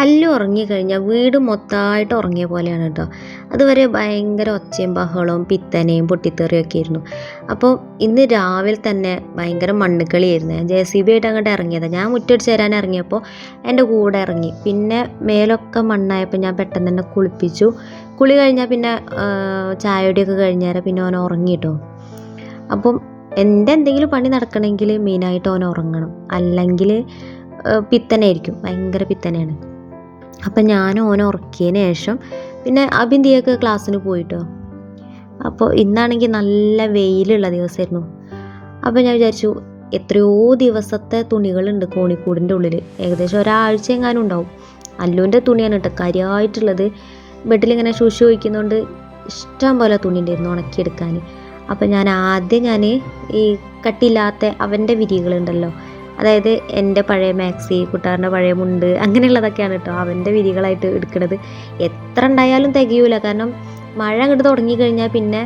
അല്ലു ഉറങ്ങിക്കഴിഞ്ഞാൽ വീട് മൊത്തമായിട്ട് ഉറങ്ങിയ പോലെയാണ് കേട്ടോ അതുവരെ ഭയങ്കര ഒച്ചയും ബഹളവും പിത്തനയും പൊട്ടിത്തെറിയും ഒക്കെ ആയിരുന്നു. അപ്പോൾ ഇന്ന് രാവിലെ തന്നെ ഭയങ്കര മണ്ണുക്കളിയായിരുന്നു. ഞാൻ ജെ സി ബി ആയിട്ട് അങ്ങോട്ട് ഇറങ്ങിയതാണ് ഞാൻ മുറ്റടിച്ച് തരാൻ ഇറങ്ങിയപ്പോൾ എന്റെ കൂടെ ഇറങ്ങി. പിന്നെ മേലൊക്കെ മണ്ണായപ്പോൾ ഞാൻ പെട്ടെന്ന് തന്നെ കുളിപ്പിച്ചു. കുളി കഴിഞ്ഞാൽ പിന്നെ ചായയുടെയൊക്കെ കഴിഞ്ഞേരം പിന്നെ ഓൻ ഉറങ്ങിയിട്ടോ അപ്പം എന്റെ എന്തെങ്കിലും പണി നടക്കണമെങ്കിൽ മെയിനായിട്ട് ഓൻ ഉറങ്ങണം. അല്ലെങ്കിൽ പിത്തനായിരിക്കും. ഭയങ്കര പിത്തനയാണ് അപ്പം ഞാൻ ഓനെ ഉറക്കിയതിന് ശേഷം പിന്നെ അബിന്ദിയൊക്കെ ക്ലാസ്സിന് പോയിട്ടോ. അപ്പോൾ ഇന്നാണെങ്കിൽ നല്ല വെയിലുള്ള ദിവസമായിരുന്നു. അപ്പോൾ ഞാൻ വിചാരിച്ചു എത്രയോ ദിവസത്തെ തുണികളുണ്ട് കോണിക്കൂടിന്റെ ഉള്ളിൽ. ഏകദേശം ഒരാഴ്ച എങ്ങാനും ഉണ്ടാവും. അല്ലുവിന്റെ തുണിയാണ് കേട്ടോ കാര്യമായിട്ടുള്ളത്. ബെഡിലിങ്ങനെ ശുശി ഒഴിക്കുന്നതുകൊണ്ട് ഇഷ്ടം പോലെ തുണി ഉണ്ടായിരുന്നു ഉണക്കിയെടുക്കാൻ. അപ്പം ഞാൻ ആദ്യം ഞാൻ ഈ കട്ടിയില്ലാത്ത അവന്റെ വിരികളുണ്ടല്ലോ അതായത് എന്റെ പഴയ മാക്സി കുട്ടാറിന്റെ പഴയ മുണ്ട് അങ്ങനെയുള്ളതൊക്കെയാണ് കേട്ടോ അവന്റെ വിരികളായിട്ട് എടുക്കുന്നത് എത്ര ഉണ്ടായാലും തികയൂല. കാരണം മഴ അങ്ങോട്ട് തുടങ്ങിക്കഴിഞ്ഞാൽ പിന്നെ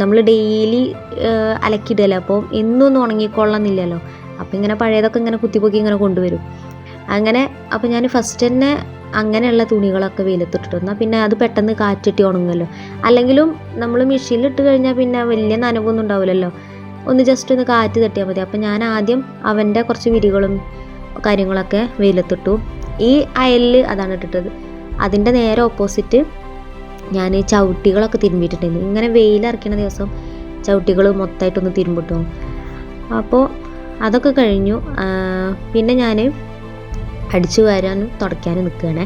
നമ്മൾ ഡെയിലി അലക്കിയിടല്ലോ അപ്പോൾ എന്നൊന്നും ഉണങ്ങിക്കൊള്ളണമെന്നില്ലല്ലോ അപ്പോൾ ഇങ്ങനെ പഴയതൊക്കെ ഇങ്ങനെ കുത്തിപ്പൊക്കി ഇങ്ങനെ കൊണ്ടുവരും. അങ്ങനെ അപ്പോൾ ഞാൻ ഫസ്റ്റ് തന്നെ അങ്ങനെയുള്ള തുണികളൊക്കെ വെയിലത്തിട്ടിട്ട്. എന്നാൽ പിന്നെ അത് പെട്ടെന്ന് കാറ്റിട്ടി ഉണങ്ങുമല്ലോ. അല്ലെങ്കിലും നമ്മൾ മെഷീനിൽ ഇട്ട് കഴിഞ്ഞാൽ പിന്നെ വലിയ നനവൊന്നും ഉണ്ടാവില്ലല്ലോ. ഒന്ന് ജസ്റ്റ് ഒന്ന് കാറ്റ് തട്ടിയാൽ മതി. അപ്പം ഞാൻ ആദ്യം അവന്റെ കുറച്ച് വിരികളും കാര്യങ്ങളൊക്കെ വെയിലത്തിട്ടു. ഈ അയലിൽ അതാണ് ഇട്ടിട്ടത്. അതിന്റെ നേരെ ഓപ്പോസിറ്റ് ഞാൻ ചവിട്ടികളൊക്കെ തിരുമ്പിയിട്ടുണ്ടായിരുന്നു. ഇങ്ങനെ വെയിലിറക്കുന്ന ദിവസം ചവിട്ടികൾ മൊത്തമായിട്ടൊന്ന് തിരുമ്പിട്ടു. അപ്പോൾ അതൊക്കെ കഴിഞ്ഞു. പിന്നെ ഞാൻ അടിച്ചു വരാനും തുടയ്ക്കാനും നിൽക്കുകയാണ്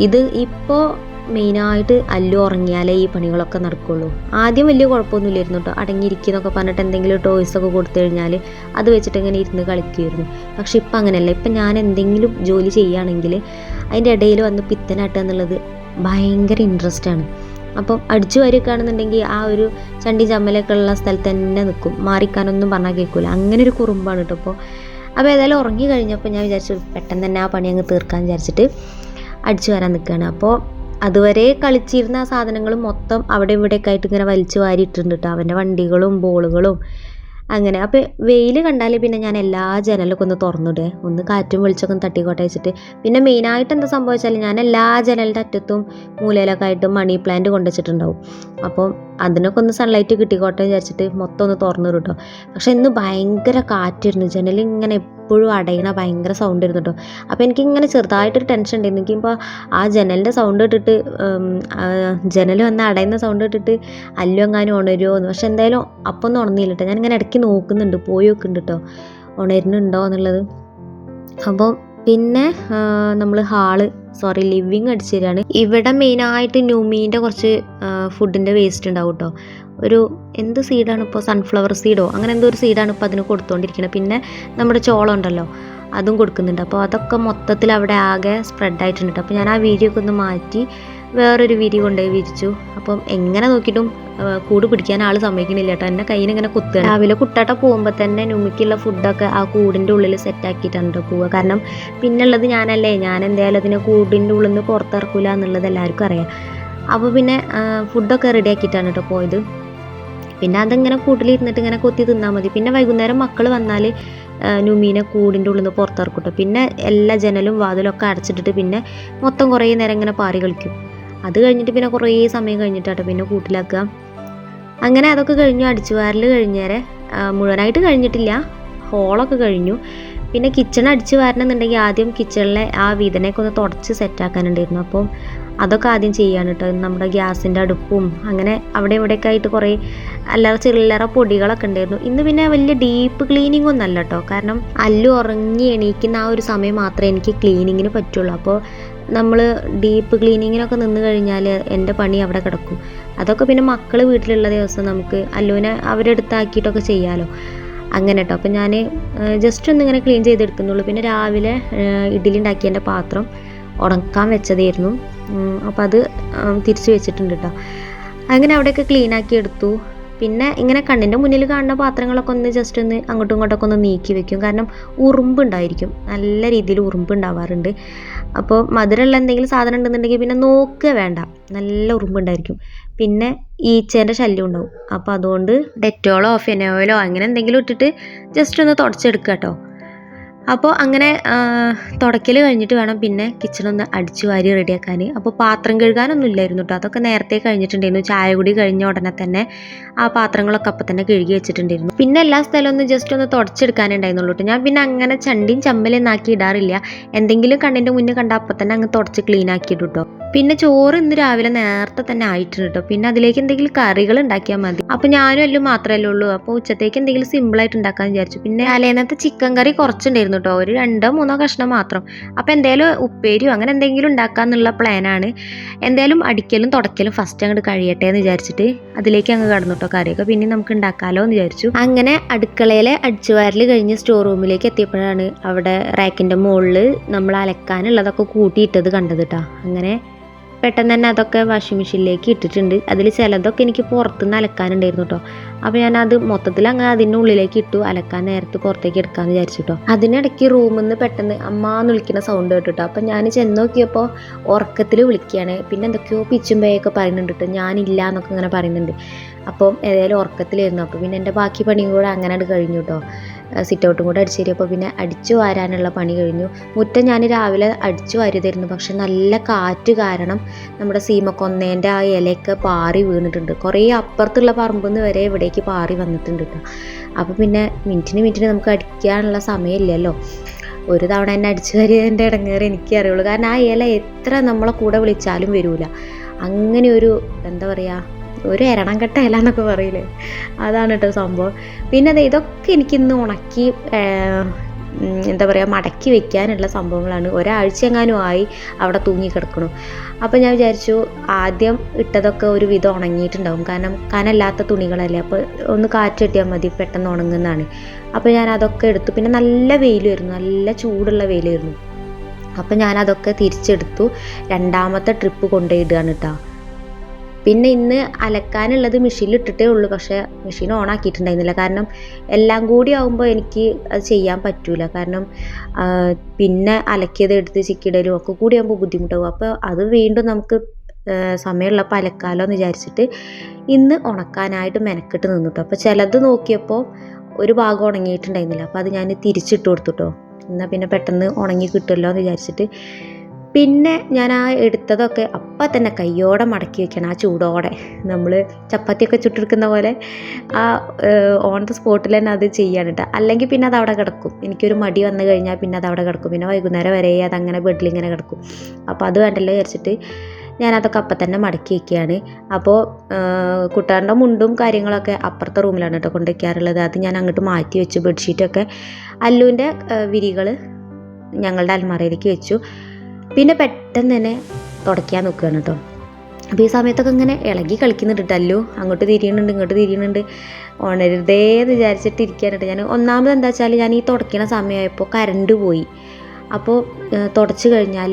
ഇത് ഇപ്പോൾ മെയിനായിട്ട് അല്ലു ഉറങ്ങിയാലേ ഈ പണികളൊക്കെ നടക്കുള്ളൂ. ആദ്യം വലിയ കുഴപ്പമൊന്നുമില്ലായിരുന്നു കേട്ടോ. അടങ്ങിയിരിക്കുന്നൊക്കെ പറഞ്ഞിട്ട് എന്തെങ്കിലും ടോയ്സ് ഒക്കെ കൊടുത്തു കഴിഞ്ഞാൽ അത് വെച്ചിട്ട് ഇങ്ങനെ ഇരുന്ന് കളിക്കുമായിരുന്നു. പക്ഷെ ഇപ്പം അങ്ങനെയല്ല. ഇപ്പം ഞാൻ എന്തെങ്കിലും ജോലി ചെയ്യുകയാണെങ്കിൽ അതിന്റെ ഇടയിൽ വന്ന് പിത്തനാട്ടുക എന്നുള്ളത് ഭയങ്കര ഇൻട്രസ്റ്റ് ആണ്. അപ്പം അടിച്ചു വരികയാണെന്നുണ്ടെങ്കിൽ ആ ഒരു ചണ്ടി ചമ്മലൊക്കെ ഉള്ള സ്ഥലത്ത് തന്നെ നിൽക്കും. മാറിക്കാനൊന്നും പറഞ്ഞാൽ കേൾക്കില്ല അങ്ങനെ ഒരു കുറുമ്പാണ് കേട്ടോ അപ്പോൾ അപ്പോൾ ഏതായാലും ഉറങ്ങി കഴിഞ്ഞപ്പോൾ ഞാൻ വിചാരിച്ചു പെട്ടെന്ന് തന്നെ ആ പണി അങ്ങ് തീർക്കാൻ വിചാരിച്ചിട്ട് അടിച്ചു വരാൻ നിൽക്കുകയാണ്. അപ്പോൾ അതുവരെ കളിച്ചിരുന്ന ആ സാധനങ്ങൾ മൊത്തം അവിടെ ഇവിടെയൊക്കെ ആയിട്ട് ഇങ്ങനെ വലിച്ചു വാരിയിട്ടുണ്ട് കേട്ടോ അവന്റെ വണ്ടികളും ബോളുകളും അങ്ങനെ. അപ്പോൾ വെയിൽ കണ്ടാൽ പിന്നെ ഞാൻ എല്ലാ ജനലൊക്കെ ഒന്ന് തുറന്നിടേ. ഒന്ന് കാറ്റും വെളിച്ചൊക്കെ ഒന്ന് തട്ടിക്കോട്ടെ വെച്ചിട്ട്. പിന്നെ മെയിനായിട്ട് എന്താ സംഭവിച്ചാൽ ഞാൻ എല്ലാ ജനലിന്റെ അറ്റത്തും മൂലയിലൊക്കെ ആയിട്ട് മണി പ്ലാന്റ് കൊണ്ടുവച്ചിട്ടുണ്ടാവും അപ്പോൾ അതിനൊക്കെ ഒന്ന് സൺലൈറ്റ് കിട്ടിക്കോട്ടെ വിചാരിച്ചിട്ട് മൊത്തം ഒന്ന് തുറന്നു കേട്ടോ പക്ഷെ ഇന്ന് ഭയങ്കര കാറ്റായിരുന്നു. ജനലിങ്ങനെ എപ്പോഴും അടയണ ഭയങ്കര സൗണ്ട് ആയിരുന്നു കേട്ടോ. അപ്പോൾ എനിക്കിങ്ങനെ ചെറുതായിട്ടൊരു ടെൻഷൻ ഉണ്ടായിരുന്നു. എനിക്കിപ്പോൾ ആ ജനലിന്റെ സൗണ്ട് ഇട്ടിട്ട് ജനൽ വന്ന് അടയുന്ന സൗണ്ട് ഇട്ടിട്ട് അല്ലോ എങ്ങാനും ഉണരുമോ എന്ന് പക്ഷെ എന്തായാലും അപ്പം ഒന്നും ഉണർന്നില്ല കേട്ടോ. ഞാനിങ്ങനെ ഇടയ്ക്ക് നോക്കുന്നുണ്ട് പോയി നോക്കുന്നുണ്ട് കേട്ടോ. ഉണരുന്നുണ്ടോ എന്നുള്ളത്. അപ്പോൾ പിന്നെ നമ്മൾ ഹാൾ സോറി ലിവിങ് അടിച്ചു തരികയാണ് ഇവിടെ മെയിനായിട്ട് ന്യൂമീന്റെ കുറച്ച് ഫുഡിന്റെ വേസ്റ്റ് ഉണ്ടാവും കേട്ടോ ഒരു എന്ത് സീഡാണ് ഇപ്പോൾ സൺഫ്ലവർ സീഡോ അങ്ങനെ എന്തോ ഒരു സീഡാണ് ഇപ്പോൾ അതിന് കൊടുത്തുകൊണ്ടിരിക്കുന്നത് പിന്നെ നമ്മുടെ ചോളം ഉണ്ടല്ലോ അതും കൊടുക്കുന്നുണ്ട്. അപ്പോൾ അതൊക്കെ മൊത്തത്തിൽ അവിടെ ആകെ സ്പ്രെഡ് ആയിട്ടുണ്ട് അപ്പോൾ ഞാൻ ആ വീഡിയോ ഒക്കെ ഒന്ന് മാറ്റി വേറൊരു വിരി കൊണ്ടുപോയി വിരിച്ചു. അപ്പം എങ്ങനെ നോക്കിയിട്ടും കൂട് പിടിക്കാൻ ആൾ സമ്മതിക്കണില്ല കേട്ടോ. എന്റെ കയ്യിൽ ഇങ്ങനെ കുത്തുക രാവിലെ കുട്ടാട്ട പോകുമ്പോൾ തന്നെ നുമിക്കുള്ള ഫുഡൊക്കെ ആ കൂടിന്റെ ഉള്ളിൽ സെറ്റാക്കിയിട്ടാണ് പോവുക. കാരണം പിന്നുള്ളത് ഞാനല്ലേ. ഞാൻ എന്തായാലും അതിനെ കൂടിന്റെ ഉള്ളിൽ നിന്ന് പുറത്തിറക്കില്ല എന്നുള്ളത് എല്ലാവർക്കും അറിയാം. അപ്പോൾ പിന്നെ ഫുഡൊക്കെ റെഡി ആക്കിയിട്ടാണ് കേട്ടോ പോയത്. പിന്നെ അതിങ്ങനെ കൂട്ടിലിരുന്നിട്ട് ഇങ്ങനെ കൊത്തി തിന്നാൽ മതി. പിന്നെ വൈകുന്നേരം മക്കൾ വന്നാൽ നുമീനെ കൂടിന്റെ ഉള്ളിൽ നിന്ന് പുറത്തിറക്കൂട്ടോ പിന്നെ എല്ലാ ജനലും വാതിലൊക്കെ അടച്ചിട്ടിട്ട് പിന്നെ മൊത്തം കുറേ നേരം ഇങ്ങനെ പാറി കളിക്കും. അത് കഴിഞ്ഞിട്ട് പിന്നെ കുറേ സമയം കഴിഞ്ഞിട്ടാട്ടോ പിന്നെ കൂട്ടിലാക്കുക. അങ്ങനെ അതൊക്കെ കഴിഞ്ഞു അടിച്ചു വാരൽ കഴിഞ്ഞേരെ മുഴുവനായിട്ട് കഴിഞ്ഞിട്ടില്ല. ഹോളൊക്കെ കഴിഞ്ഞു. പിന്നെ കിച്ചൺ അടിച്ചു വാരണമെന്നുണ്ടെങ്കിൽ ആദ്യം കിച്ചണിലെ ആ വീതനൊക്കെ ഒന്ന് തുടച്ച് സെറ്റാക്കാനുണ്ടായിരുന്നു. അപ്പം അതൊക്കെ ആദ്യം ചെയ്യാണ് കേട്ടോ നമ്മുടെ ഗ്യാസിന്റെ അടുപ്പും അങ്ങനെ അവിടെ ഇവിടെയൊക്കെ ആയിട്ട് കുറേ അല്ലറ ചില്ലറ പൊടികളൊക്കെ ഉണ്ടായിരുന്നു. ഇന്ന് പിന്നെ വലിയ ഡീപ്പ് ക്ലീനിങ് ഒന്നും അല്ല കേട്ടോ കാരണം അല്ലു ഉറങ്ങി എണീക്കുന്ന ആ ഒരു സമയം മാത്രമേ എനിക്ക് ക്ലീനിങ്ങിന് പറ്റുള്ളൂ. അപ്പോൾ നമ്മൾ ഡീപ്പ് ക്ലീനിങ്ങിനൊക്കെ നിന്ന് കഴിഞ്ഞാൽ എന്റെ പണി അവിടെ കിടക്കും. അതൊക്കെ പിന്നെ മക്കൾ വീട്ടിലുള്ള ദിവസം നമുക്ക് അല്ലുവിനെ അവരെടുത്താക്കിയിട്ടൊക്കെ ചെയ്യാമല്ലോ അങ്ങനെ കേട്ടോ അപ്പം ഞാൻ ജസ്റ്റ് ഒന്ന് ഇങ്ങനെ ക്ലീൻ ചെയ്തെടുക്കുന്നുള്ളൂ. പിന്നെ രാവിലെ ഇഡ്ഡലി ഉണ്ടാക്കിയതിന്റെ പാത്രം ഉണക്കാൻ വെച്ചതായിരുന്നു. അപ്പോൾ അത് തിരിച്ച് വെച്ചിട്ടുണ്ട് കേട്ടോ അങ്ങനെ അവിടെയൊക്കെ ക്ലീൻ ആക്കി എടുത്തു. പിന്നെ ഇങ്ങനെ കണ്ണിന്റെ മുന്നിൽ കാണുന്ന പാത്രങ്ങളൊക്കെ ഒന്ന് ജസ്റ്റ് ഒന്ന് അങ്ങോട്ടും ഇങ്ങോട്ടൊക്കെ ഒന്ന് നീക്കി വെക്കും. കാരണം ഉറുമ്പുണ്ടായിരിക്കും. നല്ല രീതിയിൽ ഉറുമ്പ് ഉണ്ടാവാറുണ്ട് അപ്പോൾ മധുരമുള്ള എന്തെങ്കിലും സാധനം ഉണ്ടെന്നുണ്ടെങ്കിൽ പിന്നെ നോക്കുക വേണ്ട. നല്ല ഉറുമ്പുണ്ടായിരിക്കും. പിന്നെ ഈച്ചേന്റെ ശല്യം ഉണ്ടാവും. അപ്പോൾ അതുകൊണ്ട് ഡെറ്റോളോ ഫെനോയിലോ അങ്ങനെ എന്തെങ്കിലും ഇട്ടിട്ട് ജസ്റ്റ് ഒന്ന് തുടച്ചെടുക്കുക കേട്ടോ. അപ്പോൾ അങ്ങനെ തുടക്കൽ കഴിഞ്ഞിട്ട് വേണം പിന്നെ കിച്ചണൊന്ന് അടിച്ചു വാരി റെഡിയാക്കാൻ അപ്പോൾ പാത്രം കഴുകാനൊന്നും ഇല്ലായിരുന്നു കേട്ടോ അതൊക്കെ നേരത്തെ കഴിഞ്ഞിട്ടുണ്ടായിരുന്നു. ചായ കൂടി കഴിഞ്ഞ ഉടനെ തന്നെ ആ പാത്രങ്ങളൊക്കെ അപ്പം തന്നെ കഴുകി വെച്ചിട്ടുണ്ടായിരുന്നു. പിന്നെ എല്ലാ സ്ഥലവും ഒന്ന് ജസ്റ്റ് ഒന്ന് തുടച്ചെടുക്കാനുണ്ടായിരുന്നുള്ളൂ കേട്ടോ ഞാൻ പിന്നെ അങ്ങനെ ചണ്ടിയും ചമ്മലൊന്നും ആക്കി ഇടാറില്ല. എന്തെങ്കിലും കണ്ണിന്റെ മുന്നേ കണ്ട അപ്പം തന്നെ അങ്ങ് തുടച്ച് ക്ലീൻ ആക്കിയിട്ടു പിന്നെ ചോറ് ഇന്ന് രാവിലെ നേരത്തെ തന്നെ ആയിട്ടുണ്ട് കേട്ടോ പിന്നെ അതിലേക്ക് എന്തെങ്കിലും കറികൾ ഉണ്ടാക്കിയാൽ മതി. അപ്പോൾ ഞാനും എല്ലാം മാത്രമല്ലേ ഉള്ളൂ. അപ്പോൾ ഉച്ചത്തേക്ക് എന്തെങ്കിലും സിമ്പിൾ ആയിട്ട് ഉണ്ടാക്കാൻ വിചാരിച്ചു. പിന്നെ അലേനത്തെ ചിക്കൻ കറി കുറച്ചുണ്ടായിരുന്നു കേട്ടോ ഒരു രണ്ടോ മൂന്നോ കഷ്ണം മാത്രം. അപ്പോൾ എന്തായാലും ഉപ്പേരിയോ അങ്ങനെ എന്തെങ്കിലും ഉണ്ടാക്കാന്നുള്ള പ്ലാനാണ് എന്തായാലും അടിക്കലും തുടക്കലും ഫസ്റ്റ് അങ്ങോട്ട് കഴിയട്ടെ എന്ന് വിചാരിച്ചിട്ട് അതിലേക്ക് അങ്ങ് കടന്നു കേട്ടോ കറിയൊക്കെ. പിന്നെ നമുക്ക് ഉണ്ടാക്കാമല്ലോ എന്ന് വിചാരിച്ചു. അങ്ങനെ അടുക്കളയിലെ അടിച്ചുവാരൽ കഴിഞ്ഞ് സ്റ്റോർ റൂമിലേക്ക് എത്തിയപ്പോഴാണ് അവിടെ റാക്കിന്റെ മുകളിൽ നമ്മൾ അലക്കാനുള്ളതൊക്കെ കൂട്ടിയിട്ടത് കണ്ടത് കേട്ടോ അങ്ങനെ പെട്ടെന്ന് തന്നെ അതൊക്കെ വാഷിംഗ് മെഷീനിലേക്ക് ഇട്ടിട്ടുണ്ട്. അതിൽ ചിലതൊക്കെ എനിക്ക് പുറത്തുനിന്ന് അലക്കാനുണ്ടായിരുന്നു കേട്ടോ അപ്പോൾ ഞാൻ അത് മൊത്തത്തിൽ അങ്ങ് അതിന്റെ ഉള്ളിലേക്ക് ഇട്ടു. അലക്കാൻ നേരത്ത് പുറത്തേക്ക് എടുക്കാമെന്ന് വിചാരിച്ചു കേട്ടോ അതിനിടയ്ക്ക് റൂമിൽ നിന്ന് പെട്ടെന്ന് അമ്മ എന്ന് വിളിക്കുന്ന സൗണ്ട് കേട്ടോ അപ്പോൾ ഞാൻ ചെന്ന് നോക്കിയപ്പോൾ ഉറക്കത്തിൽ വിളിക്കുകയാണ്. പിന്നെ എന്തൊക്കെയോ പിച്ചും പേയൊക്കെ പറയുന്നുണ്ട് കേട്ടോ ഞാനില്ല എന്നൊക്കെ ഇങ്ങനെ പറയുന്നുണ്ട്. അപ്പം ഏതായാലും ഉറക്കത്തിലായിരുന്നു. അപ്പോൾ പിന്നെ എന്റെ ബാക്കി പണിയും കൂടെ അങ്ങനെ കഴിഞ്ഞു കേട്ടോ സിറ്റ് ഔട്ടും കൂടെ അടിച്ചു അപ്പോൾ പിന്നെ അടിച്ചു വാരാനുള്ള പണി കഴിഞ്ഞു. മുറ്റം ഞാൻ രാവിലെ അടിച്ചു വാരിയതായിരുന്നു. പക്ഷെ നല്ല കാറ്റ് കാരണം നമ്മുടെ സീമക്കൊന്നേന്റെ ആ ഇലയൊക്കെ പാറി വീണിട്ടുണ്ട്. കുറേ അപ്പുറത്തുള്ള പറമ്പിൽ നിന്ന് വരെ ഇവിടേക്ക് പാറി വന്നിട്ടുണ്ട് കേട്ടോ അപ്പോൾ പിന്നെ മിനിറ്റിന് മിനിറ്റിന് നമുക്ക് അടിക്കാനുള്ള സമയമില്ലല്ലോ. ഒരു തവണ എന്നെ അടിച്ചു വരിയതിന്റെ ഇടങ്ങേറി എനിക്ക് അറിയുള്ളൂ. കാരണം ആ ഇല എത്ര നമ്മളെ കൂടെ വിളിച്ചാലും വരില്ല അങ്ങനെ ഒരു എന്താ പറയുക ഒരു എരണം കെട്ട ഇല എന്നൊക്കെ പറയില്ലേ? അതാണ് കേട്ടോ സംഭവം. പിന്നെ അത് ഇതൊക്കെ എനിക്കിന്ന് ഉണക്കി എന്താ പറയുക മടക്കി വെക്കാനുള്ള സംഭവങ്ങളാണ്. ഒരാഴ്ച എങ്ങാനും ആയി അവിടെ തൂങ്ങിക്കിടക്കണം അപ്പോൾ ഞാൻ വിചാരിച്ചു ആദ്യം ഇട്ടതൊക്കെ ഒരു വിധം ഉണങ്ങിയിട്ടുണ്ടാവും. കാരണം കനല്ലാത്ത തുണികളല്ലേ. അപ്പോൾ ഒന്ന് കാറ്റ് കിട്ടിയാൽ മതി പെട്ടെന്ന് ഉണങ്ങുന്നതാണ്. അപ്പോൾ ഞാൻ അതൊക്കെ എടുത്തു. പിന്നെ നല്ല വെയിലായിരുന്നു. നല്ല ചൂടുള്ള വെയിലായിരുന്നു. അപ്പോൾ ഞാനതൊക്കെ തിരിച്ചെടുത്തു. രണ്ടാമത്തെ ട്രിപ്പ് കൊണ്ടുപോയിടുകയാണ് കേട്ടോ പിന്നെ ഇന്ന് അലക്കാനുള്ളത് മെഷീനിൽ ഇട്ടിട്ടേ ഉള്ളൂ. പക്ഷേ മെഷീൻ ഓൺ ആക്കിയിട്ടുണ്ടായിരുന്നില്ല. കാരണം എല്ലാം കൂടി ആകുമ്പോൾ എനിക്ക് അത് ചെയ്യാൻ പറ്റൂല. കാരണം പിന്നെ അലക്കിയത് എടുത്ത് ചിക്കിടലും ഒക്കെ കൂടി ആകുമ്പോൾ ബുദ്ധിമുട്ടാകും അപ്പോൾ അത് വീണ്ടും നമുക്ക് സമയമുള്ളപ്പോൾ അലക്കാലോ എന്ന് വിചാരിച്ചിട്ട് ഇന്ന് ഉണക്കാനായിട്ട് മെനക്കെട്ട് നിന്നിട്ടോ. അപ്പോൾ ചിലത് നോക്കിയപ്പോൾ ഒരു ഭാഗം ഉണങ്ങിയിട്ടുണ്ടായിരുന്നില്ല. അപ്പോൾ അത് ഞാൻ തിരിച്ചിട്ട് കൊടുത്തു കേട്ടോ എന്നാൽ പിന്നെ പെട്ടെന്ന് ഉണങ്ങി കിട്ടുമല്ലോ എന്ന് വിചാരിച്ചിട്ട് പിന്നെ ഞാൻ ആ എടുത്തതൊക്കെ അപ്പം തന്നെ കയ്യോടെ മടക്കി വെക്കണം ആ ചൂടോടെ. നമ്മൾ ചപ്പാത്തിയൊക്കെ ചുട്ടെടുക്കുന്ന പോലെ ആ ഓൺ ദ സ്പോട്ടിൽ തന്നെ അത് ചെയ്യാൻ കേട്ടോ അല്ലെങ്കിൽ പിന്നെ അത് അവിടെ കിടക്കും. എനിക്കൊരു മടി വന്നു കഴിഞ്ഞാൽ പിന്നെ അത് അവിടെ കിടക്കും. പിന്നെ വൈകുന്നേരം വരെ അതങ്ങനെ ബെഡിൽ ഇങ്ങനെ കിടക്കും. അപ്പോൾ അത് വേണ്ടല്ലോ വിചാരിച്ചിട്ട് ഞാനതൊക്കെ അപ്പം തന്നെ മടക്കി വയ്ക്കുകയാണ് അപ്പോൾ കുട്ടാറിന്റെ മുണ്ടും കാര്യങ്ങളൊക്കെ അപ്പുറത്തെ റൂമിലാണ് കേട്ടോ കൊണ്ടു വയ്ക്കാറുള്ളത് അത് ഞാൻ അങ്ങോട്ട് മാറ്റി വെച്ചു. ബെഡ്ഷീറ്റൊക്കെ അല്ലുവിന്റെ വിരികൾ ഞങ്ങളുടെ അൽമാറയിലേക്ക് വെച്ചു. പിന്നെ പെട്ടെന്ന് തന്നെ തുടയ്ക്കാൻ നോക്കുകയാണ് കേട്ടോ. അപ്പോൾ ഈ സമയത്തൊക്കെ ഇങ്ങനെ ഇളകി കളിക്കുന്നുണ്ട് ടല്ലു അങ്ങോട്ട് തിരിയുന്നുണ്ട് ഇങ്ങോട്ട് തിരിയുന്നുണ്ട് ഉണരുതേ എന്ന് വിചാരിച്ചിട്ട് ഇരിക്കാനായിട്ട് ഞാൻ ഒന്നാമത് എന്താ വെച്ചാൽ ഞാൻ ഈ തുടയ്ക്കണ സമയമായപ്പോൾ കരണ്ട് പോയി. അപ്പോൾ തുടച്ച് കഴിഞ്ഞാൽ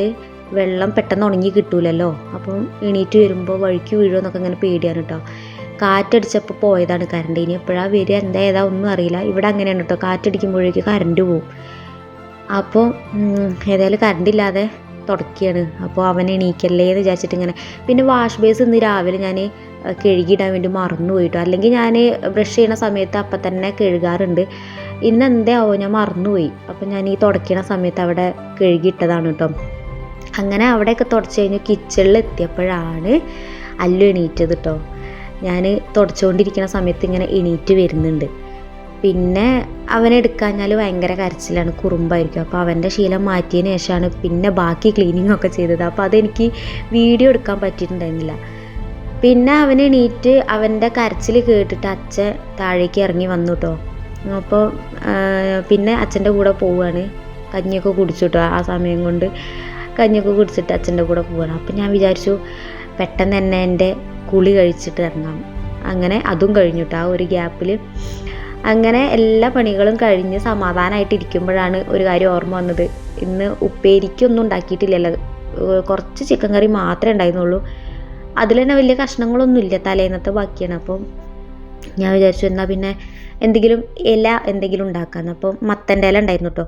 വെള്ളം പെട്ടെന്ന് ഉണങ്ങി കിട്ടൂലല്ലോ. അപ്പം എണീറ്റ് വരുമ്പോൾ വഴിക്ക് വീഴുമെന്നൊക്കെ ഇങ്ങനെ പേടിയാണ് കേട്ടോ കാറ്റടിച്ചപ്പോൾ പോയതാണ് കറണ്ട് ഇനി എപ്പോഴാണ് വരിക എന്താ ഏതാ ഒന്നും അറിയില്ല. ഇവിടെ അങ്ങനെയാണ് കേട്ടോ കാറ്റടിക്കുമ്പോഴേക്ക് കറണ്ട് പോവും. അപ്പോൾ ഏതായാലും കറണ്ട് ഇല്ലാതെ തുടക്കുകയാണ് അപ്പോൾ അവൻ എണീക്കല്ലേ എന്ന് വിചാരിച്ചിട്ട് ഇങ്ങനെ. പിന്നെ വാഷ് ബേസ് ഇന്ന് രാവിലെ ഞാൻ കഴുകിയിടാൻ വേണ്ടി മറന്നു പോയിട്ടോ. അല്ലെങ്കിൽ ഞാൻ ബ്രഷ് ചെയ്യണ സമയത്ത് അപ്പം തന്നെ കഴുകാറുണ്ട്. ഇന്ന് എന്താവോ ഞാൻ മറന്നുപോയി അപ്പം ഞാൻ ഈ തുടയ്ക്കണ സമയത്ത് അവിടെ കഴുകിയിട്ടതാണ് കേട്ടോ. അങ്ങനെ അവിടെയൊക്കെ തുടച്ച് കഴിഞ്ഞ് കിച്ചണിൽ എത്തിയപ്പോഴാണ് അല്ലു എണീറ്റത് കേട്ടോ. ഞാൻ തുടച്ചുകൊണ്ടിരിക്കുന്ന സമയത്ത് ഇങ്ങനെ എണീറ്റ് വരുന്നുണ്ട്. പിന്നെ അവനെടുക്കാഞ്ഞാൽ ഭയങ്കര കരച്ചിലാണ് കുറുമ്പായിരിക്കും. അപ്പോൾ അവന്റെ ശീലം മാറ്റിയതിന് ശേഷമാണ് പിന്നെ ബാക്കി ക്ലീനിങ് ഒക്കെ ചെയ്തത്. അപ്പോൾ അതെനിക്ക് വീഡിയോ എടുക്കാൻ പറ്റിയിട്ടുണ്ടായിരുന്നില്ല. പിന്നെ അവൻ എണീറ്റ് അവന്റെ കരച്ചിൽ കേട്ടിട്ട് അച്ഛൻ താഴേക്ക് ഇറങ്ങി വന്നു കേട്ടോ അപ്പോൾ പിന്നെ അച്ഛന്റെ കൂടെ പോവുകയാണ് കഞ്ഞിയൊക്കെ കുടിച്ചു കേട്ടോ ആ സമയം കൊണ്ട്. കഞ്ഞിയൊക്കെ കുടിച്ചിട്ട് അച്ഛന്റെ കൂടെ പോവുകയാണ് അപ്പം ഞാൻ വിചാരിച്ചു പെട്ടെന്ന് തന്നെ എന്റെ കുളി കഴിച്ചിട്ട് ഇറങ്ങാം. അങ്ങനെ അതും കഴിഞ്ഞു ആ ഒരു ഗ്യാപ്പിൽ അങ്ങനെ എല്ലാ പണികളും കഴിഞ്ഞ് സമാധാനമായിട്ട് ഇരിക്കുമ്പോഴാണ് ഒരു കാര്യം ഓർമ്മ വന്നത്. ഇന്ന് ഉപ്പേരിക്കൊന്നും ഉണ്ടാക്കിയിട്ടില്ലല്ലോ. കുറച്ച് ചിക്കൻ കറി മാത്രമേ ഉണ്ടായിരുന്നുള്ളൂ. അതിൽ തന്നെ വലിയ കഷ്ണങ്ങളൊന്നും ഇല്ല തലേന്നത്തെ ബാക്കിയാണ്. അപ്പം ഞാൻ വിചാരിച്ചു എന്നാൽ പിന്നെ എന്തെങ്കിലും ഇല എന്തെങ്കിലും ഉണ്ടാക്കാമെന്ന് അപ്പം മത്തന്റെ ഇല ഉണ്ടായിരുന്നു കേട്ടോ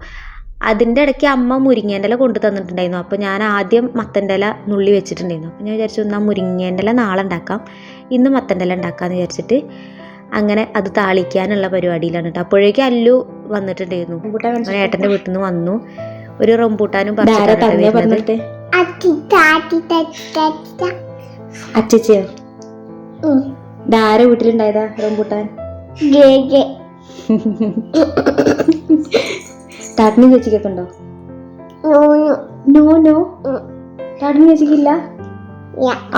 അതിന്റെ ഇടയ്ക്ക് അമ്മ മുരിങ്ങേന്റെ ഇല കൊണ്ടു തന്നിട്ടുണ്ടായിരുന്നു. അപ്പോൾ ഞാൻ ആദ്യം മത്തന്റെ ഇല നുള്ളി വെച്ചിട്ടുണ്ടായിരുന്നു. അപ്പോൾ ഞാൻ വിചാരിച്ചു എന്നാൽ മുരിങ്ങേന്റെ ഇല നാളെ ഉണ്ടാക്കാം. ഇന്ന് മത്തന്റെ ഇല ഉണ്ടാക്കാമെന്ന് വിചാരിച്ചിട്ട് അങ്ങനെ അത് താളിക്കാനുള്ള പരിപാടിയിലാണ് കേട്ടോ. അപ്പോഴേക്കും അല്ലു വന്നിട്ടുണ്ടായിരുന്നു. അങ്ങനെ ഏട്ടന്റെ വീട്ടിൽ നിന്ന് വന്നു. ഒരു റംബൂട്ടാനും ചേച്ചിക്കുണ്ടോ കേട്ടോ വരുന്നത്. അച്ചച്ചിയോ? ഇതാരെ വീട്ടിലുണ്ടായതാ റംബൂട്ടാൻ? ടാറ്റിനും ചേച്ചിക്കൊക്കെ ഉണ്ടോ? നോ നോ ചേച്ചിക്കില്ല?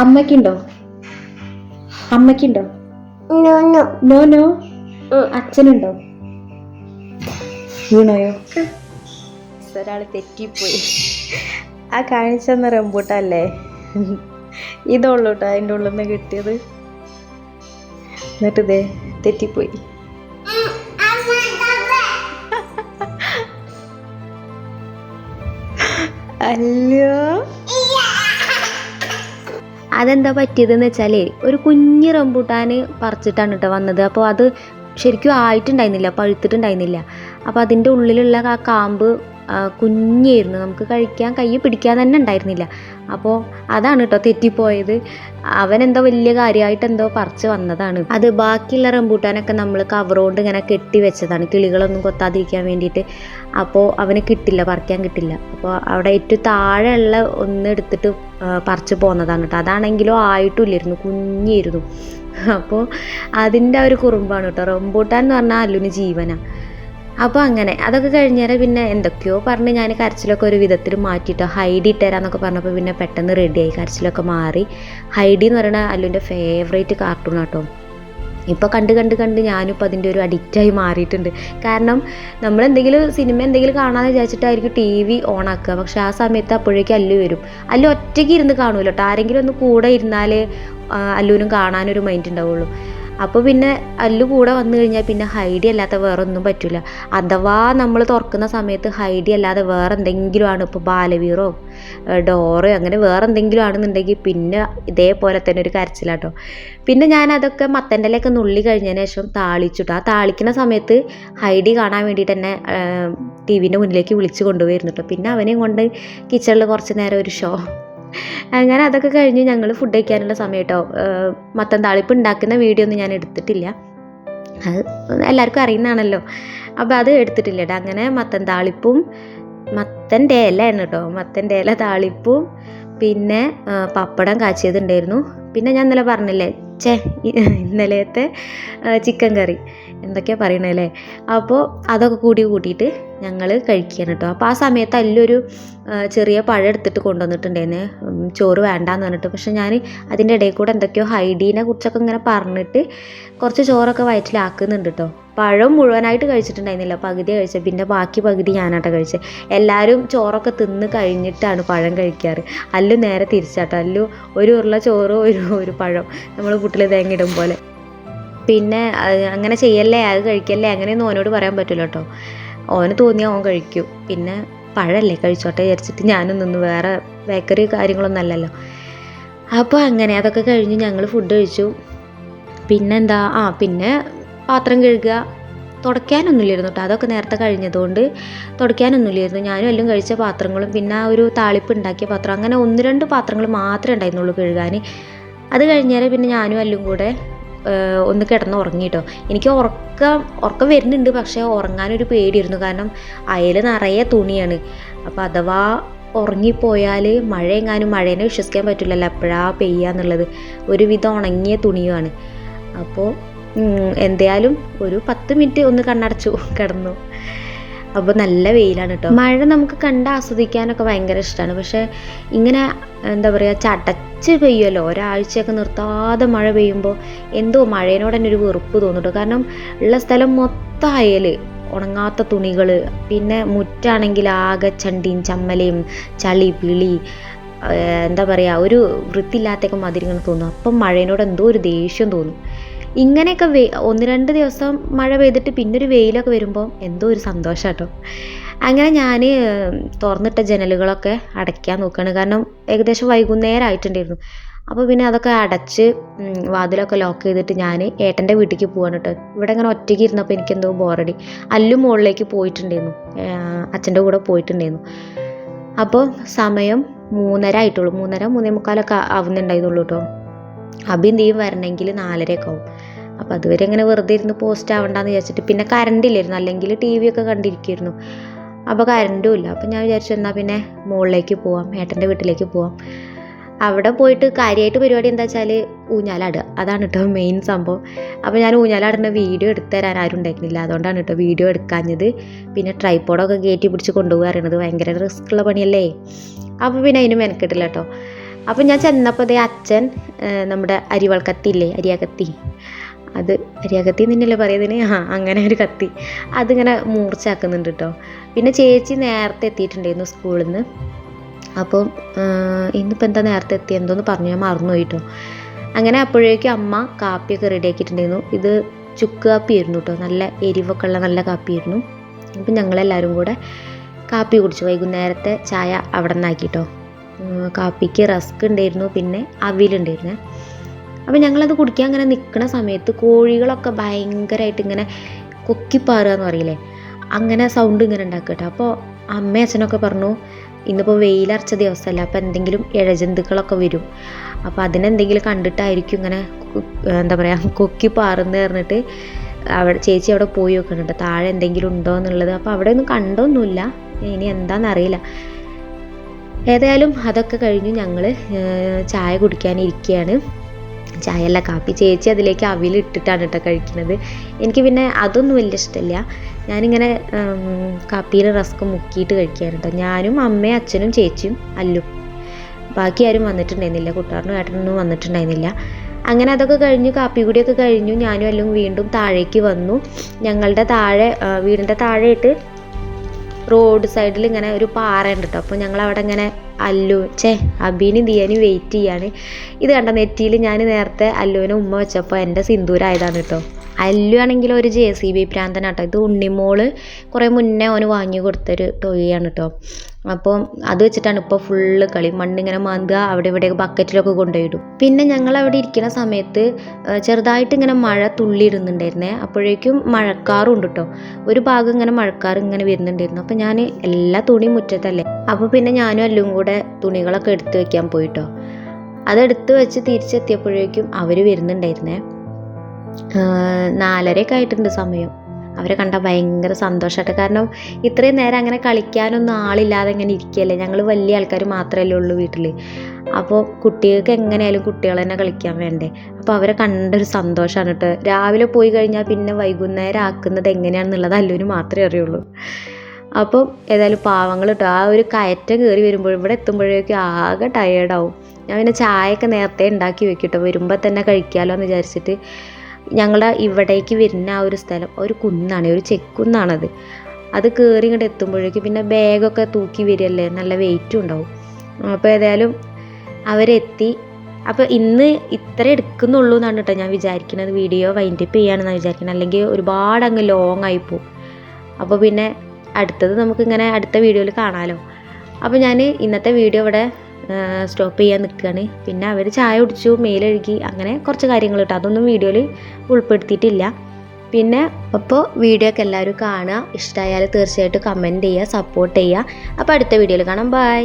അമ്മക്കുണ്ടോ അമ്മയ്ക്കുണ്ടോ? No no. അച്ഛനുണ്ടോ? വീണോയോ? ഒരാൾ തെറ്റിപ്പോയി. ആ കാണിച്ചെന്ന റംബൂട്ടല്ലേ? ഇതുള്ളൂ കേട്ടോ അതിന്റെ ഉള്ളിൽ നിന്ന് കിട്ടിയത്. എന്നിട്ട് ഇതേ തെറ്റിപ്പോയി. അല്ലോ? അതെന്താ പറ്റിയതെന്ന് വെച്ചാൽ ഒരു കുഞ്ഞ് റംബൂട്ടാൻ പറിച്ചിട്ടാണ് കേട്ടോ വന്നത്. അപ്പോൾ അത് ശരിക്കും ആയിട്ടുണ്ടായിരുന്നില്ല പഴുത്തിട്ടുണ്ടായിരുന്നില്ല. അപ്പോൾ അതിന്റെ ഉള്ളിലുള്ള ആ കാമ്പ് കുഞ്ഞായിരുന്നു നമുക്ക് കഴിക്കാൻ കൈ പിടിക്കാൻ തന്നെ ഉണ്ടായിരുന്നില്ല. അപ്പോൾ അതാണ് കേട്ടോ തെറ്റിപ്പോയത്. അവൻ എന്തോ വലിയ കാര്യമായിട്ട് എന്തോ പറിച്ച് വന്നതാണ്. അത് ബാക്കിയുള്ള റംബൂട്ടാനൊക്കെ നമ്മൾ കവർ കൊണ്ട് ഇങ്ങനെ കെട്ടി വെച്ചതാണ്. കിളികളൊന്നും കൊത്താതിരിക്കാൻ വേണ്ടിയിട്ട്. അപ്പോൾ അവന് കിട്ടില്ല പറിക്കാൻ കിട്ടില്ല. അപ്പോൾ അവിടെ ഏറ്റവും താഴെയുള്ള ഒന്ന് എടുത്തിട്ട് പറിച്ച് പോന്നതാണ് കേട്ടോ അതാണെങ്കിലോ ആയിട്ടുമില്ലായിരുന്നു കുഞ്ഞായിരുന്നു അപ്പോൾ അതിന്റെ ഒരു കുറുമ്പാണ് കേട്ടോ റംബൂട്ടാൻ എന്ന് പറഞ്ഞാൽ അല്ലുന് ജീവനാണ് അപ്പോൾ അങ്ങനെ അതൊക്കെ കഴിഞ്ഞേരം പിന്നെ എന്തൊക്കെയോ പറഞ്ഞ് ഞാൻ കരച്ചിലൊക്കെ ഒരു വിധത്തിൽ മാറ്റിയിട്ടോ ഹൈഡി ഇട്ടുതരാന്നൊക്കെ പറഞ്ഞപ്പോൾ പിന്നെ പെട്ടെന്ന് റെഡിയായി കരച്ചിലൊക്കെ മാറി. ഹൈഡി എന്ന് പറയുന്ന അല്ലുവിന്റെ ഫേവറേറ്റ് കാർട്ടൂൺ കേട്ടോ ഇപ്പോൾ കണ്ട് കണ്ട് കണ്ട് ഞാനും ഇപ്പോൾ അതിന്റെ ഒരു അഡിക്റ്റായി മാറിയിട്ടുണ്ട്. കാരണം നമ്മൾ എന്തെങ്കിലും സിനിമ എന്തെങ്കിലും കാണാമെന്ന് വിചാരിച്ചിട്ടായിരിക്കും ടി വി ഓൺ ആക്കുക. പക്ഷെ ആ സമയത്ത് അപ്പോഴേക്കും അല്ലു വരും. അല്ലു ഒറ്റയ്ക്ക് ഇരുന്ന് കാണുമല്ലോ കേട്ടോ ആരെങ്കിലും ഒന്ന് കൂടെ ഇരുന്നാലേ അല്ലുവിനും കാണാനൊരു മൈൻഡ് ഉണ്ടാവുള്ളൂ അപ്പോൾ പിന്നെ അല്ലു കൂടെ വന്നു കഴിഞ്ഞാൽ പിന്നെ ഹൈഡി അല്ലാത്ത വേറെ ഒന്നും പറ്റില്ല അഥവാ നമ്മൾ തുറക്കുന്ന സമയത്ത് ഹൈഡി അല്ലാതെ വേറെ എന്തെങ്കിലും ആണ് ഇപ്പോൾ ബാലവീറോ ഡോറോ അങ്ങനെ വേറെ എന്തെങ്കിലും ആണെന്നുണ്ടെങ്കിൽ പിന്നെ ഇതേപോലെ തന്നെ ഒരു കരച്ചിലാട്ടോ. പിന്നെ ഞാൻ അതൊക്കെ മത്തന്റെലൊക്കെ നുള്ളി കഴിഞ്ഞതിന് ശേഷം താളിച്ചിട്ടു. ആ താളിക്കുന്ന സമയത്ത് ഹൈഡി കാണാൻ വേണ്ടിയിട്ട് തന്നെ ടി വിന്റെ മുന്നിലേക്ക് വിളിച്ച് കൊണ്ടുപോയിരുന്നു കേട്ടോ പിന്നെ അവനെയും കൊണ്ട് കിച്ചണിൽ കുറച്ച് നേരം ഒരു ഷോ അങ്ങനെ അതൊക്കെ കഴിഞ്ഞ് ഞങ്ങൾ ഫുഡ് കഴിക്കാനുള്ള സമയം കേട്ടോ മത്തൻ താളിപ്പ് ഉണ്ടാക്കുന്ന വീഡിയോ ഒന്നും ഞാൻ എടുത്തിട്ടില്ല. അത് എല്ലാവർക്കും അറിയുന്നതാണല്ലോ. അപ്പോൾ അത് എടുത്തിട്ടില്ല അങ്ങനെ മത്തൻ താളിപ്പും മത്തന്റെ ഇലയാണ് കേട്ടോ മത്തന്റെ ഇല താളിപ്പും പിന്നെ പപ്പടം കാച്ചിയതുണ്ടായിരുന്നു പിന്നെ ഞാൻ ഇന്നലെ പറഞ്ഞില്ലേ ചേ ഇന്നലത്തെ ചിക്കൻ കറി. എന്തൊക്കെയാ പറയണല്ലേ അപ്പോൾ അതൊക്കെ കൂടി കൂട്ടിയിട്ട് ഞങ്ങൾ കഴിക്കുകയാണ് കേട്ടോ അപ്പോൾ ആ സമയത്ത് അതിലൊരു ചെറിയ പഴം എടുത്തിട്ട് കൊണ്ടുവന്നിട്ടുണ്ടായിരുന്നു ചോറ് വേണ്ടാന്ന് പറഞ്ഞിട്ട്. പക്ഷെ ഞാൻ അതിന്റെ ഇടയിൽ കൂടെ എന്തൊക്കെയോ ഹൈഡീനെ കുറിച്ചൊക്കെ ഇങ്ങനെ പറഞ്ഞിട്ട് കുറച്ച് ചോറൊക്കെ വയറ്റിലാക്കുന്നുണ്ട് കേട്ടോ പഴം മുഴുവനായിട്ട് കഴിച്ചിട്ടുണ്ടായിരുന്നില്ല. പകുതി കഴിച്ചത്. പിന്നെ ബാക്കി പകുതി ഞാനാട്ടോ കഴിച്ചത് എല്ലാവരും ചോറൊക്കെ തിന്ന് കഴിഞ്ഞിട്ടാണ് പഴം കഴിക്കാറ്. അല്ലു നേരെ തിരിച്ചാട്ടോ. അല്ലു ഒരു ഉരുള ചോറ് ഒരു ഒരു പഴം. നമ്മൾ പുട്ടിൽ തേങ്ങ ഇടും പോലെ. പിന്നെ അങ്ങനെ ചെയ്യല്ലേ അത് കഴിക്കല്ലേ അങ്ങനെയൊന്നും ഓനോട് പറയാൻ പറ്റില്ല കേട്ടോ ഓന് തോന്നിയാൽ ഓൻ കഴിക്കും. പിന്നെ പഴമല്ലേ കഴിച്ചോട്ടെ വിചാരിച്ചിട്ട് ഞാനും നിന്ന് വേറെ ബേക്കറി കാര്യങ്ങളൊന്നും അല്ലല്ലോ. അപ്പോൾ അങ്ങനെ അതൊക്കെ കഴിഞ്ഞ് ഞങ്ങൾ ഫുഡ് കഴിച്ചു. പിന്നെന്താ? ആ പിന്നെ പാത്രം കഴുകുക. തുടയ്ക്കാനൊന്നുമില്ലായിരുന്നു കേട്ടോ അതൊക്കെ നേരത്തെ കഴിഞ്ഞതുകൊണ്ട് തുടയ്ക്കാനൊന്നുമില്ലായിരുന്നു. ഞാനും എല്ലാം കഴിച്ച പാത്രങ്ങളും പിന്നെ ആ ഒരു താളിപ്പ് ഉണ്ടാക്കിയ പാത്രം. അങ്ങനെ ഒന്ന് രണ്ട് പാത്രങ്ങൾ മാത്രമേ ഉണ്ടായിരുന്നുള്ളൂ കഴുകാൻ. അത് കഴിഞ്ഞാൽ പിന്നെ ഞാനും എല്ലാം കൂടെ ഒന്ന് കിടന്ന് ഉറങ്ങി കേട്ടോ എനിക്ക് ഉറക്കം ഉറക്കം വരുന്നുണ്ട് പക്ഷേ ഉറങ്ങാനൊരു പേടിയിരുന്നു കാരണം അയൽ നിറയെ തുണിയാണ്. അപ്പോൾ അഥവാ ഉറങ്ങിപ്പോയാൽ മഴ എങ്ങാനും മഴേനെ വിശ്വസിക്കാൻ പറ്റില്ലല്ലോ. എപ്പോഴാ പെയ്യാന്നുള്ളത് ഒരുവിധം ഉണങ്ങിയ തുണിയുമാണ്. അപ്പോൾ എന്തായാലും ഒരു പത്ത് മിനിറ്റ് ഒന്ന് കണ്ണടച്ചു കിടന്നു. അപ്പോൾ നല്ല വെയിലാണ് കേട്ടോ മഴ നമുക്ക് കണ്ട് ആസ്വദിക്കാനൊക്കെ ഭയങ്കര ഇഷ്ടമാണ് പക്ഷേ ഇങ്ങനെ എന്താ പറയുക ചടച്ച് പെയ്യുമല്ലോ ഒരാഴ്ചയൊക്കെ നിർത്താതെ മഴ പെയ്യുമ്പോൾ എന്തോ മഴേനോട് തന്നെ ഒരു വെറുപ്പ് തോന്നിട്ടു കാരണം ഉള്ള സ്ഥലം മൊത്തം അയൽ ഉണങ്ങാത്ത തുണികൾ പിന്നെ മുറ്റാണെങ്കിൽ ആകെ ചണ്ടിയും ചമ്മലയും ചളി പിളി എന്താ പറയുക ഒരു വൃത്തിയില്ലാത്തൊക്കെ മാതിരി ഇങ്ങനെ തോന്നും. അപ്പം മഴേനോട് എന്തോ ഒരു ദേഷ്യം തോന്നും. ഇങ്ങനെയൊക്കെ വെ ഒന്ന് രണ്ട് ദിവസം മഴ പെയ്തിട്ട് പിന്നെ ഒരു വെയിലൊക്കെ വരുമ്പോൾ എന്തോ ഒരു സന്തോഷം കേട്ടോ അങ്ങനെ ഞാൻ തുറന്നിട്ട ജനലുകളൊക്കെ അടയ്ക്കാൻ നോക്കുകയാണ് കാരണം ഏകദേശം വൈകുന്നേരം ആയിട്ടുണ്ടായിരുന്നു അപ്പോൾ പിന്നെ അതൊക്കെ അടച്ച് വാതിലൊക്കെ ലോക്ക് ചെയ്തിട്ട് ഞാൻ ഏട്ടന്റെ വീട്ടിലേക്ക് പോവാണ് കേട്ടോ ഇവിടെ ഇങ്ങനെ ഒറ്റയ്ക്ക് ഇരുന്നപ്പോൾ എനിക്കെന്തോ ബോറടി. അല്ലു മുകളിലേക്ക് പോയിട്ടുണ്ടായിരുന്നു. അച്ഛന്റെ കൂടെ പോയിട്ടുണ്ടായിരുന്നു. അപ്പോൾ സമയം മൂന്നര ആയിട്ടുള്ളൂ. മൂന്നര മൂന്നേ മുക്കാലൊക്കെ ആവുന്നുണ്ടായിരുന്നുള്ളൂ കേട്ടോ അഭി എന്ത് ചെയ്യും വരണമെങ്കിൽ നാലരയൊക്കെ ആവും. അപ്പോൾ അതുവരെ ഇങ്ങനെ വെറുതെ ഇരുന്ന് പോസ്റ്റ് ആവണ്ടെന്ന് വിചാരിച്ചിട്ട് പിന്നെ കറണ്ട് ഇല്ലായിരുന്നു. അല്ലെങ്കിൽ ടി വി ഒക്കെ കണ്ടിരിക്കുമായിരുന്നു അപ്പോൾ കറണ്ടും ഇല്ല. അപ്പോൾ ഞാൻ വിചാരിച്ചു എന്നാൽ പിന്നെ മുകളിലേക്ക് പോവാം ഏട്ടന്റെ വീട്ടിലേക്ക് പോവാം. അവിടെ പോയിട്ട് കാര്യമായിട്ട് പരിപാടി എന്താ വെച്ചാൽ ഊഞ്ഞാലാടുക അതാണ് കേട്ടോ മെയിൻ സംഭവം. അപ്പോൾ ഞാൻ ഊഞ്ഞാലാടുന്ന വീഡിയോ എടുത്തു തരാൻ ആരും ഉണ്ടായിരുന്നില്ല. അതുകൊണ്ടാണ് കേട്ടോ വീഡിയോ എടുക്കാഞ്ഞത്. പിന്നെ ട്രൈപ്പോഡൊക്കെ കയറ്റി പിടിച്ച് കൊണ്ടുപോകുക അറിയണത് ഭയങ്കര റിസ്ക് ഉള്ള പണിയല്ലേ? അപ്പോൾ പിന്നെ അതിന് മെനക്കെട്ടില്ല കേട്ടോ അപ്പോൾ ഞാൻ ചെന്നപ്പോൾ ദേ അച്ഛൻ നമ്മുടെ അരിവൾ കത്തിയില്ലേ അരിയാകത്തി. അത് അരിയാകത്തി എന്നല്ലേ പറയുന്നതിന് ആ അങ്ങനെ ഒരു കത്തി. അതിങ്ങനെ മൂർച്ചയാക്കുന്നുണ്ട് കേട്ടോ പിന്നെ ചേച്ചി നേരത്തെ എത്തിയിട്ടുണ്ടായിരുന്നു സ്കൂളിൽ നിന്ന് അപ്പം ഇന്നിപ്പോൾ എന്താ നേരത്തെ എത്തി എന്തോന്ന് പറഞ്ഞു. ഞാൻ മറന്നു പോയിട്ടോ അങ്ങനെ അപ്പോഴേക്കും അമ്മ കാപ്പിയൊക്കെ റെഡി ആക്കിയിട്ടുണ്ടായിരുന്നു. ഇത് ചുക്ക് കാപ്പിയായിരുന്നു കേട്ടോ നല്ല എരിവൊക്കെ ഉള്ള നല്ല കാപ്പിയായിരുന്നു. അപ്പം ഞങ്ങളെല്ലാവരും കൂടെ കാപ്പി കുടിച്ചു. വൈകുന്നേരത്തെ ചായ അവിടെ നിന്നാക്കിട്ടോ കാപ്പിക്ക് റസ്ക് ഉണ്ടായിരുന്നു പിന്നെ അവിലുണ്ടായിരുന്നേ അപ്പം ഞങ്ങളത് കുടിക്കാൻ അങ്ങനെ നിൽക്കുന്ന സമയത്ത് കോഴികളൊക്കെ ഭയങ്കരമായിട്ട് ഇങ്ങനെ കൊക്കിപ്പാറുക എന്ന് പറയില്ലേ? അങ്ങനെ സൗണ്ട് ഇങ്ങനെ ഉണ്ടാക്കുക കേട്ടോ. അപ്പോൾ അമ്മയും അച്ഛനൊക്കെ പറഞ്ഞു ഇന്നിപ്പോൾ വെയിലറച്ച ദിവസമല്ല അപ്പോൾ എന്തെങ്കിലും ഇഴജന്തുക്കളൊക്കെ വരും. അപ്പോൾ അതിനെന്തെങ്കിലും കണ്ടിട്ടായിരിക്കും ഇങ്ങനെ എന്താ പറയുക കൊക്കി പാറുന്ന് പറഞ്ഞിട്ട് അവിടെ ചേച്ചി അവിടെ പോയി നോക്കുന്നുണ്ട് താഴെ എന്തെങ്കിലും ഉണ്ടോ എന്നുള്ളത്. അപ്പോൾ അവിടെ ഒന്നും കണ്ടൊന്നുമില്ല. ഇനി എന്താണെന്നറിയില്ല ഏതായാലും അതൊക്കെ കഴിഞ്ഞു ഞങ്ങൾ ചായ കുടിക്കാനിരിക്കുകയാണ് ചായ അല്ല കാപ്പി. ചേച്ചി അതിലേക്ക് അവിലിട്ടിട്ടാണ് കേട്ടോ കഴിക്കുന്നത്. എനിക്ക് പിന്നെ അതൊന്നും വലിയ ഇഷ്ടമില്ല ഞാനിങ്ങനെ കാപ്പിയിൽ റസ്ക് മുക്കിയിട്ട് കഴിക്കുകയാണ് ഞാനും അമ്മയും അച്ഛനും ചേച്ചിയും അല്ലും. ബാക്കി ആരും വന്നിട്ടുണ്ടായിരുന്നില്ല. കുട്ടാറിനും ഏട്ടനൊന്നും വന്നിട്ടുണ്ടായിരുന്നില്ല. അങ്ങനെ അതൊക്കെ കഴിഞ്ഞു കാപ്പി കൂടിയൊക്കെ കഴിഞ്ഞു. ഞാനും അല്ലും വീണ്ടും താഴേക്ക് വന്നു. ഞങ്ങളുടെ താഴെ വീടിന്റെ താഴെയിട്ട് റോഡ് സൈഡിൽ ഇങ്ങനെ ഒരു പാറ ഉണ്ട് കേട്ടോ അപ്പോൾ ഞങ്ങൾ അവിടെ ഇങ്ങനെ അല്ലു ചേ അബീനും ദിയാനും വെയിറ്റ് ചെയ്യാണ്. ഇത് കണ്ട നെറ്റിയിൽ ഞാൻ നേരത്തെ അല്ലുവിനെ ഉമ്മ വെച്ചപ്പോൾ എന്റെ സിന്ദൂരായതാണ് കേട്ടോ അല്ലു ആണെങ്കിൽ ഒരു ജെ സി ബി പ്രാന്തനാട്ടോ. ഇത് ഉണ്ണിമോൾ കുറേ മുന്നേ ഓന് വാങ്ങി കൊടുത്തൊരു ടോയാണ് കേട്ടോ അപ്പോൾ അത് വെച്ചിട്ടാണ് ഇപ്പോൾ ഫുള്ള് കളി. മണ്ണിങ്ങനെ മാന്തുക അവിടെ ഇവിടെയൊക്കെ ബക്കറ്റിലൊക്കെ കൊണ്ടുപോയിടും. പിന്നെ ഞങ്ങൾ അവിടെ ഇരിക്കുന്ന സമയത്ത് ചെറുതായിട്ട് ഇങ്ങനെ മഴ തുള്ളിയിരുന്നുണ്ടായിരുന്നേ അപ്പോഴേക്കും മഴക്കാറും ഉണ്ട് കേട്ടോ ഒരു ഭാഗം ഇങ്ങനെ മഴക്കാർ ഇങ്ങനെ വരുന്നുണ്ടായിരുന്നു. അപ്പോൾ ഞാൻ എല്ലാ തുണിയും മുറ്റത്തല്ലേ. അപ്പോൾ പിന്നെ ഞാനും എല്ലാം കൂടെ തുണികളൊക്കെ എടുത്ത് വെക്കാൻ പോയിട്ടോ അതെടുത്ത് വെച്ച് തിരിച്ചെത്തിയപ്പോഴേക്കും അവർ വരുന്നുണ്ടായിരുന്നേ. നാലരയൊക്കെ ആയിട്ടുണ്ട് സമയം. അവരെ കണ്ടാൽ ഭയങ്കര സന്തോഷമായിട്ട് കാരണം ഇത്രയും നേരം അങ്ങനെ കളിക്കാനൊന്നും ആളില്ലാതെ ഇങ്ങനെ ഇരിക്കുകയല്ലേ ഞങ്ങൾ വലിയ ആൾക്കാർ മാത്രമല്ലേ ഉള്ളൂ വീട്ടിൽ അപ്പോൾ കുട്ടികൾക്ക് എങ്ങനെയായാലും കുട്ടികൾ തന്നെ കളിക്കാൻ വേണ്ടേ? അപ്പോൾ അവരെ കണ്ടൊരു സന്തോഷമാണ് കേട്ടോ. രാവിലെ പോയി കഴിഞ്ഞാൽ പിന്നെ വൈകുന്നേരം ആക്കുന്നത് എങ്ങനെയാണെന്നുള്ളത് അല്ലൊരു മാത്രമേ അറിയുള്ളൂ. അപ്പോൾ ഏതായാലും പാവങ്ങൾ കേട്ടോ. ആ ഒരു കയറ്റം കയറി വരുമ്പോൾ ഇവിടെ എത്തുമ്പോഴേക്കും ആകെ ടയേർഡാവും ഞാൻ പിന്നെ ചായയൊക്കെ നേരത്തെ ഉണ്ടാക്കി വെക്കും കേട്ടോ വരുമ്പോൾ തന്നെ കഴിക്കാമല്ലോ എന്ന് വിചാരിച്ചിട്ട്. ഞങ്ങളുടെ ഇവിടേക്ക് വരുന്ന ആ ഒരു സ്ഥലം ഒരു കുന്നാണ് ഒരു ചെക്കുന്നാണത്. അത് കയറി ഇങ്ങോട്ട് എത്തുമ്പോഴേക്കും പിന്നെ ബാഗൊക്കെ തൂക്കി വരികയല്ലേ നല്ല വെയിറ്റും ഉണ്ടാവും. അപ്പോൾ ഏതായാലും അവരെത്തി. അപ്പോൾ ഇന്ന് ഇത്ര എടുക്കുന്നുള്ളൂ എന്നാണ് കേട്ടോ ഞാൻ വിചാരിക്കുന്നത് വീഡിയോ വൈൻഡപ്പ് ചെയ്യാണെന്നാണ് വിചാരിക്കുന്നത് അല്ലെങ്കിൽ ഒരുപാട് അങ്ങ് ലോങ് പോകും അപ്പോൾ പിന്നെ അടുത്തത് നമുക്കിങ്ങനെ അടുത്ത വീഡിയോയിൽ കാണാമല്ലോ അപ്പോൾ ഞാൻ ഇന്നത്തെ വീഡിയോ ഇവിടെ സ്റ്റോപ്പ് ചെയ്യാൻ നിൽക്കുകയാണ് പിന്നെ അവർ ചായ കുടിച്ചു മേലഴുകി അങ്ങനെ കുറച്ച് കാര്യങ്ങൾ കേട്ടോ അതൊന്നും വീഡിയോയിൽ ഉൾപ്പെടുത്തിയിട്ടില്ല. പിന്നെ അപ്പോൾ വീഡിയോ ഒക്കെ എല്ലാവരും കാണുക. ഇഷ്ടമായാൽ തീർച്ചയായിട്ടും കമന്റ് ചെയ്യുക സപ്പോർട്ട് ചെയ്യുക. അപ്പോൾ അടുത്ത വീഡിയോയിൽ കാണാം. ബൈ